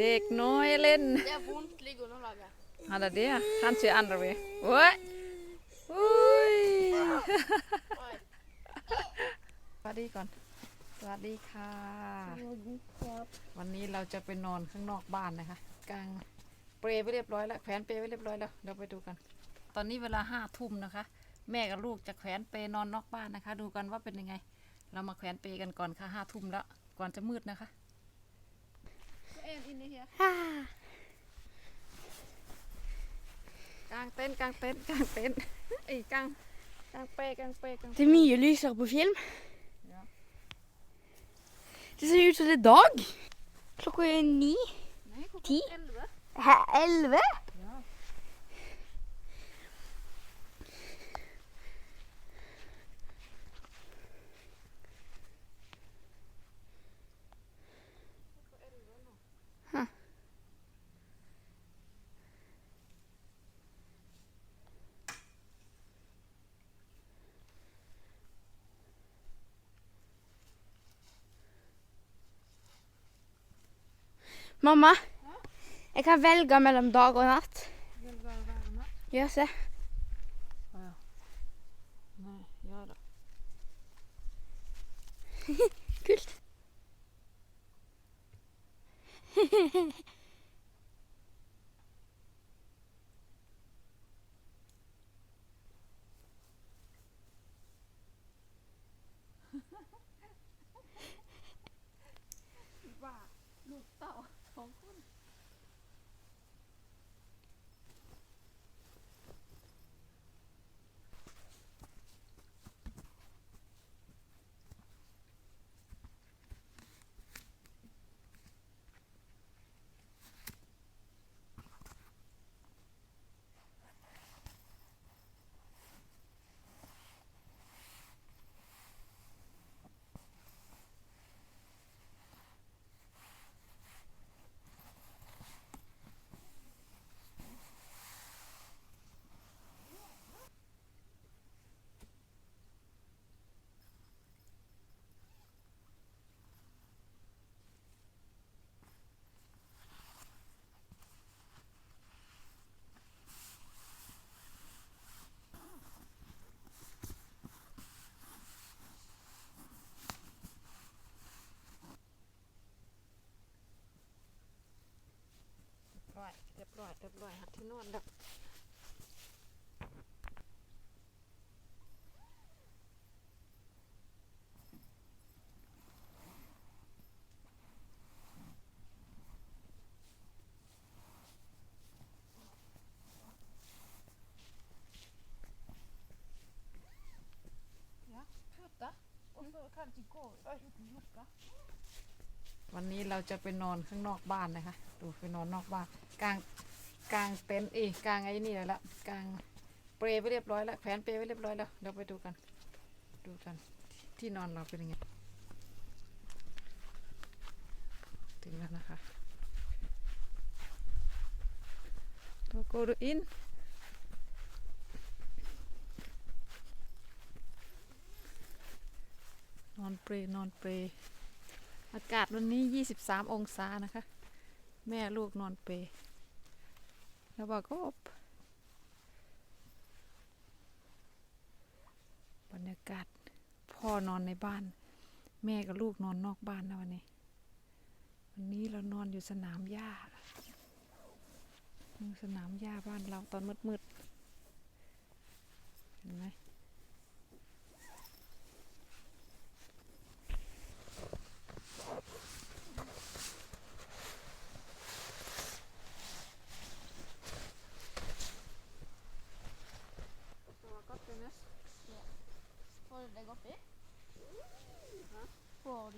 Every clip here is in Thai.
เด็กน้อยเล่น Der wohnt Lego n o ชื่ออัน Hat โอ้ย r k ้ยสวัสดีก่อน สวัสดีค่ะวันนี้เราจะไปนอนข้างนอกบ้านนะคะกางเปรย์ไว้เรียบร้อยแล้วแขวนเปรย์ไว้เรียบร้อยแล้วเราไปดูกัน ตอนนี้เวลาห้าทุ่มนะคะ แม่กับลูกจะแขวนเปรย์นอนนอกบ้านนะคะ ดูกันว่าเป็นยังไง เรามาแขวนเปรย์กันก่อนค่ะห้าทุ่มแล้ว ก่อนจะมืดนะคะนี่เฮียกางเต็นท์กางเต็นท์กางเต็นท์ไอ้ยกางกางเป้กางเป้กาง Det er mye lysere på film. Det ser ut som det er dag. Klokka er ni. Ti? er elleve. elleve? Mamma, jeg kan velge mellom dag og natt. Velge å være med? Ja, se. Å ja. Nei, ja da. Kult. wow, 录到。好困。ร้อยเรียบร้อยหัดที่นอนดับวันนี้เราจะไปนอนข้างนอกบ้านนะคะดูคือนอนนอกบ้านกลาง กลางเต็นท์อีกกลางไอ้นี่แล้วละกลางเปรย์ไปเรียบร้อยแล้วแขวนเปรย์ไปเรียบร้อยแล้วเราไปดูกันดูกันที่นอนเราเป็นยังไงถึงแล้วนะคะัวโกดูอินนอนเปรนอนเปรอากาศวันนี้ 23 องศานะคะแม่ลูกนอนเปรแล้วบอกก็บรรยากาศพ่อนอนในบ้าน แม่ กับ ลูกนอนนอกบ้านนะวันนี้ วันนี้เรานอนอยู่สนามหญ้า สนามหญ้าบ้านเราตอนมืดๆเห็นไหม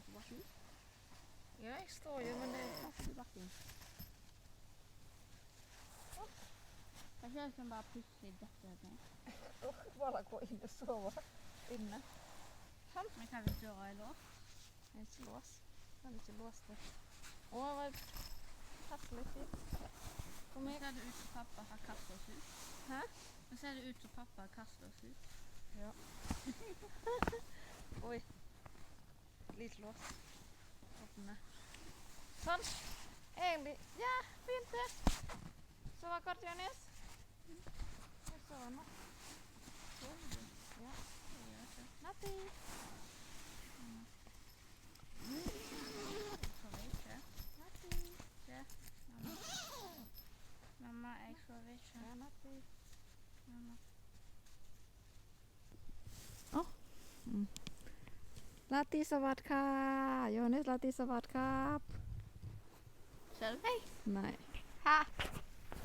inkubator? Ja, jeg står jo, men det er fast i bakken. Jeg ser ut som bare plutselig detter ut ned. Bare gå inn og sove inne. Sånn. Men kan vi døra er låst? Den er ikke låst. Den er ikke låst. Å, det var passelig fint. For meg ser det ut som pappa har kastet oss ut. Hæ? Nå ser det ut som pappa har kastet oss ut. Ja. Oi lite lås. Åpne. Sånn. Egentlig Ja, fint, det. Så var kort, Jonis. Jeg sover nå. Ja. Natti. าติสวัสดิ์ค่ะโยนิสลาติสวัสดิ์ครับเฉลยไม่ฮะ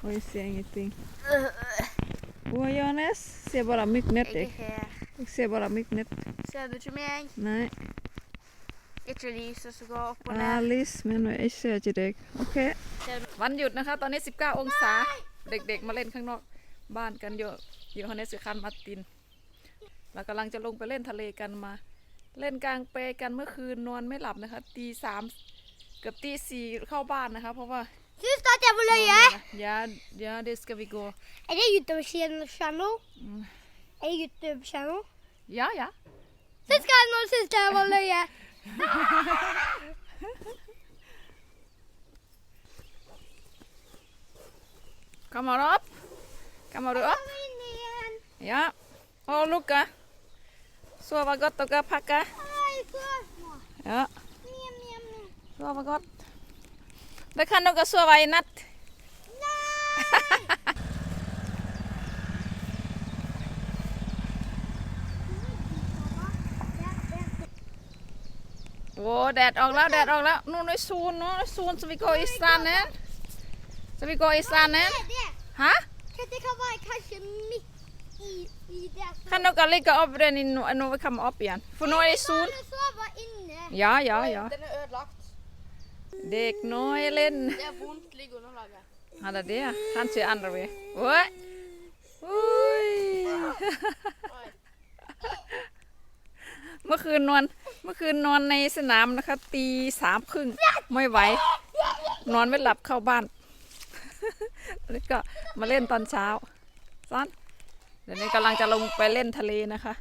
โอ้ยเสียงอีติงวัวโยนิสเสียบอลมิกเน็ตเด็กเสียบอลมิกเน็ตเสียบุตรแม่ไม่เจตลิสสก็ออกมาลิสเมนูเอเสียจีเด็กโอเควันหยุดนะคะตอนนี้ 19 องศา เด็กๆมาเล่นข้างนอกบ้านกันเยอะโยนิสคือคันมาตินเรากำลังจะลงไปเล่นทะเลกันมาเล่นกลางเปกันเมื่อคืนนอนไม่หลับนะคะตีสามเกือบตีสี่เข้าบ้านนะคะเพราะว่าคือตอนจะไปเลยไงยาเดี๋ยวเดี๋ยวจะไปกูไอ้เดี๋ยูทูบชานอลชานอลไอ้ยูทูบชั้นอลยายาซิสกันนอนิสจะไปเลยไงกลับมารับกลัมารับยาโอ้ลูกอะสัวบกตกะพักกะเออสัวบกได้ขันนกกสัวไว้นัดโอ้แดดออกแล้วแดดออกแล้วนู่นในซูนูเนาะซูนสวิโกอิสานเนี่ยสวิโกอิสานเนี่ยฮะแค่ที่เขาไว้ค่ะฉัมี Kan dere ligge o v e den når vi k a n m a n u p p i g e n f ö r n u ä r det sol. Ja, ja, ja. Den er ødelagt. Det er k e noe, l i n Det ä r vondt ligge under laget. Ja, det er det. k a n s k j a n d r a vi. o j Oj! เมื่อคืนนอนเมื่อคืนนอนในสนามนะคะตีสามครึ่งไม่ไหวนอนไม่หลับเข้าบ้าน แล้วก็มาเล่นตอนเช้าซ้อนเดี๋ยวนี้กำลังจะลงไปเล่นทะเลนะคะ